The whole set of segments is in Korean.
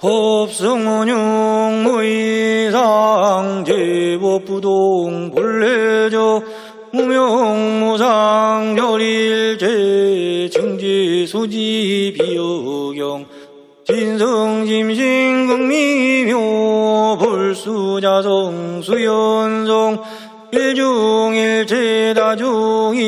법성원용 무이상 제법부동 본래조 무명무상 열일제 정지수지 비여경 진성짐신극미묘 볼수자성 수연성 일중일 제다중일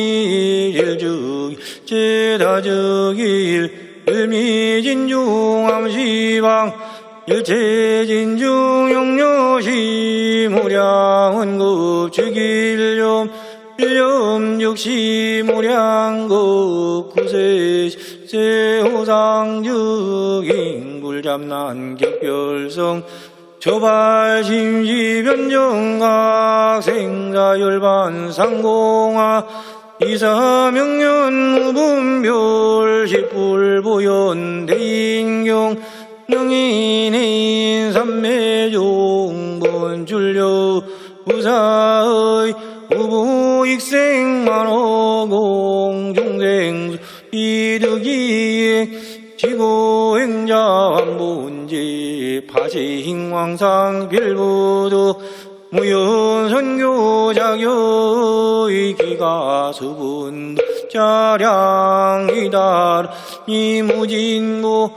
일중 제다중일 일미진중암시방 일체진중 영여시 무량은급 즉일념 일념 역시 무량급 구세 세호상즉 인굴잡난 격별성 저발심지 변정각 생사열반 상공화 이사명년 무분별 십불보연 대인경 능인인 삼매종 본줄려 부사의 우부익생만호공 중생 이득이 지고행자 완본지 파시행왕상 빌부도 무연선교 자교의 기가 수분 자량이다 이무진무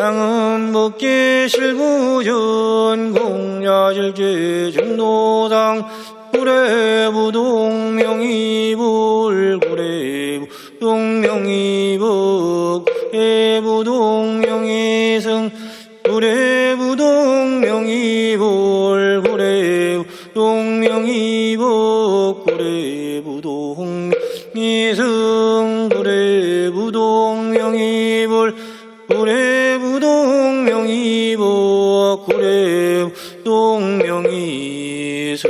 장음법계 실부전 공야실제 중도당 구례부동명이불 구례부동명이북 구례부동명이승 구례부동명이불 구례부동명이북 구례부동이승 구례부동명이불 고래 부동명이 보 고래 동명이 서